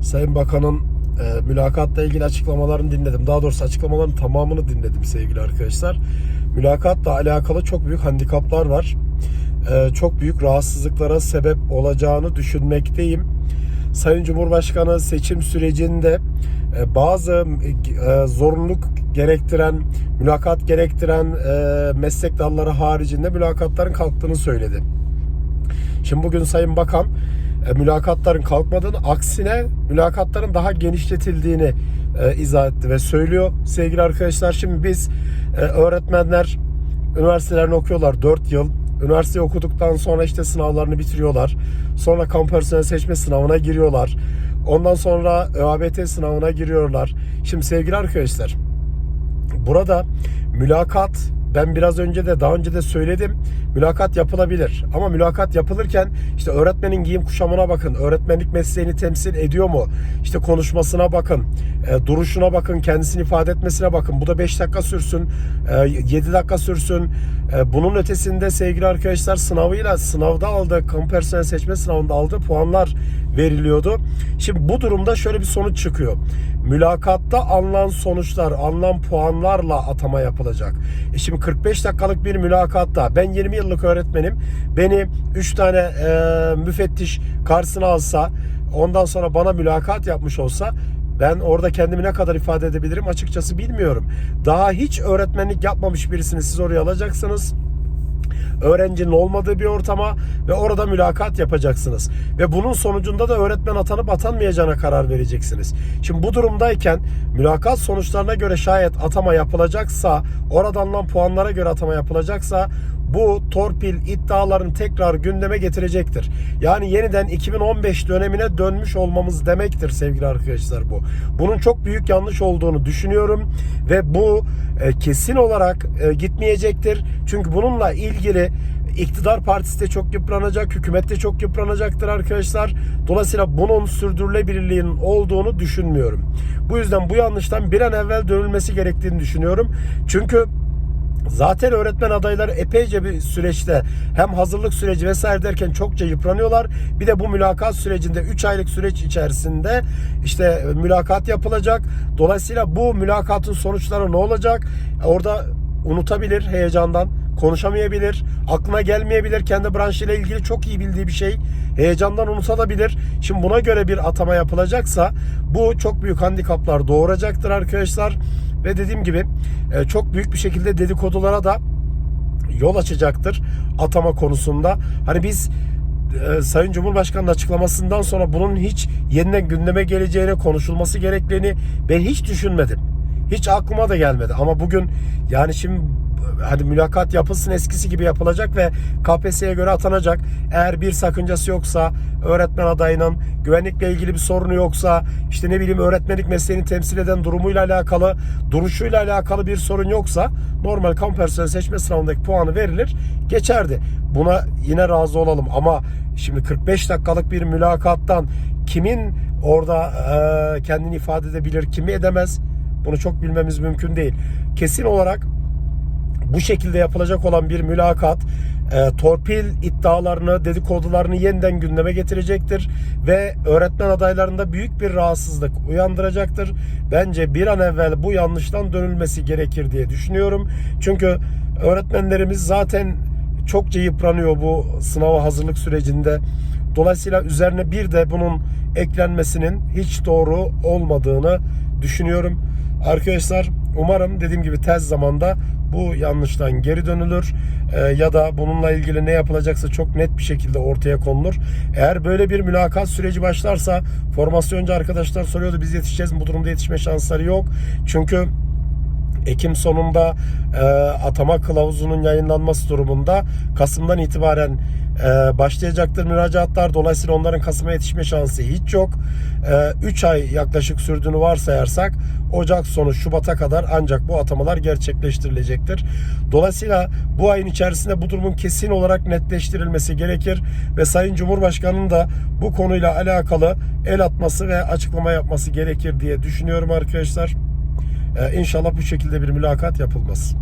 Sayın Bakan'ın e, mülakatla ilgili açıklamalarını dinledim. Daha doğrusu açıklamaların tamamını dinledim sevgili arkadaşlar. Mülakatla alakalı çok büyük handikaplar var. E, çok büyük rahatsızlıklara sebep olacağını düşünmekteyim. Sayın Cumhurbaşkanı seçim sürecinde e, bazı e, zorunluluk gerektiren, mülakat gerektiren e, meslek dalları haricinde mülakatların kalktığını söyledi. Şimdi bugün Sayın Bakan e, mülakatların kalkmadığını, aksine mülakatların daha genişletildiğini e, izah etti ve söylüyor. Sevgili arkadaşlar şimdi biz e, öğretmenler üniversitelerini okuyorlar 4 yıl. Üniversite okuduktan sonra işte sınavlarını bitiriyorlar. Sonra kamu personel seçme sınavına giriyorlar. Ondan sonra ÖABT sınavına giriyorlar. Şimdi sevgili arkadaşlar burada mülakat ben biraz önce de daha önce de söyledim. Mülakat yapılabilir. Ama mülakat yapılırken işte öğretmenin giyim kuşamına bakın. Öğretmenlik mesleğini temsil ediyor mu? İşte konuşmasına bakın. E, duruşuna bakın. Kendisini ifade etmesine bakın. Bu da 5 dakika sürsün. E, 7 dakika sürsün. E, bunun ötesinde sevgili arkadaşlar sınavıyla sınavda aldığı kamu personel seçme sınavında aldığı puanlar veriliyordu. Şimdi bu durumda şöyle bir sonuç çıkıyor. Mülakatta alınan sonuçlar, alınan puanlarla atama yapılacak. E şimdi 45 dakikalık bir mülakatta ben 20 yıllık öğretmenim. Beni 3 tane e, müfettiş karşısına alsa ondan sonra bana mülakat yapmış olsa ben orada kendimi ne kadar ifade edebilirim açıkçası bilmiyorum. Daha hiç öğretmenlik yapmamış birisini siz oraya alacaksınız öğrencinin olmadığı bir ortama ve orada mülakat yapacaksınız. Ve bunun sonucunda da öğretmen atanıp atanmayacağına karar vereceksiniz. Şimdi bu durumdayken mülakat sonuçlarına göre şayet atama yapılacaksa, oradan alınan puanlara göre atama yapılacaksa bu torpil iddialarını tekrar gündeme getirecektir. Yani yeniden 2015 dönemine dönmüş olmamız demektir sevgili arkadaşlar bu. Bunun çok büyük yanlış olduğunu düşünüyorum ve bu e, kesin olarak e, gitmeyecektir. Çünkü bununla ilgili iktidar partisi de çok yıpranacak, hükümet de çok yıpranacaktır arkadaşlar. Dolayısıyla bunun sürdürülebilirliğinin olduğunu düşünmüyorum. Bu yüzden bu yanlıştan bir an evvel dönülmesi gerektiğini düşünüyorum. Çünkü Zaten öğretmen adayları epeyce bir süreçte hem hazırlık süreci vesaire derken çokça yıpranıyorlar. Bir de bu mülakat sürecinde 3 aylık süreç içerisinde işte mülakat yapılacak. Dolayısıyla bu mülakatın sonuçları ne olacak? Orada unutabilir heyecandan konuşamayabilir, aklına gelmeyebilir, kendi branşıyla ilgili çok iyi bildiği bir şey heyecandan unutabilir. Şimdi buna göre bir atama yapılacaksa bu çok büyük handikaplar doğuracaktır arkadaşlar. Ve dediğim gibi e, çok büyük bir şekilde dedikodulara da yol açacaktır atama konusunda. Hani biz e, Sayın Cumhurbaşkanı'nın açıklamasından sonra bunun hiç yeniden gündeme geleceğine konuşulması gerektiğini ben hiç düşünmedim. Hiç aklıma da gelmedi. Ama bugün yani şimdi hani mülakat yapılsın eskisi gibi yapılacak ve KPSS'ye göre atanacak. Eğer bir sakıncası yoksa öğretmen adayının güvenlikle ilgili bir sorunu yoksa işte ne bileyim öğretmenlik mesleğini temsil eden durumuyla alakalı duruşuyla alakalı bir sorun yoksa normal kamu personel seçme sınavındaki puanı verilir geçerdi. Buna yine razı olalım ama şimdi 45 dakikalık bir mülakattan kimin orada e, kendini ifade edebilir kimi edemez bunu çok bilmemiz mümkün değil. Kesin olarak bu şekilde yapılacak olan bir mülakat e, torpil iddialarını, dedikodularını yeniden gündeme getirecektir ve öğretmen adaylarında büyük bir rahatsızlık uyandıracaktır. Bence bir an evvel bu yanlıştan dönülmesi gerekir diye düşünüyorum. Çünkü öğretmenlerimiz zaten çokça yıpranıyor bu sınava hazırlık sürecinde. Dolayısıyla üzerine bir de bunun eklenmesinin hiç doğru olmadığını düşünüyorum. Arkadaşlar umarım dediğim gibi tez zamanda bu yanlıştan geri dönülür e, ya da bununla ilgili ne yapılacaksa çok net bir şekilde ortaya konulur. Eğer böyle bir mülakat süreci başlarsa formasyoncu arkadaşlar soruyordu biz yetişeceğiz mi? Bu durumda yetişme şansları yok. Çünkü Ekim sonunda e, atama kılavuzunun yayınlanması durumunda Kasım'dan itibaren e, başlayacaktır müracaatlar. Dolayısıyla onların Kasım'a yetişme şansı hiç yok. 3 e, ay yaklaşık sürdüğünü varsayarsak Ocak sonu Şubat'a kadar ancak bu atamalar gerçekleştirilecektir. Dolayısıyla bu ayın içerisinde bu durumun kesin olarak netleştirilmesi gerekir ve Sayın Cumhurbaşkanı'nın da bu konuyla alakalı el atması ve açıklama yapması gerekir diye düşünüyorum arkadaşlar. Ee, inşallah bu şekilde bir mülakat yapılmaz.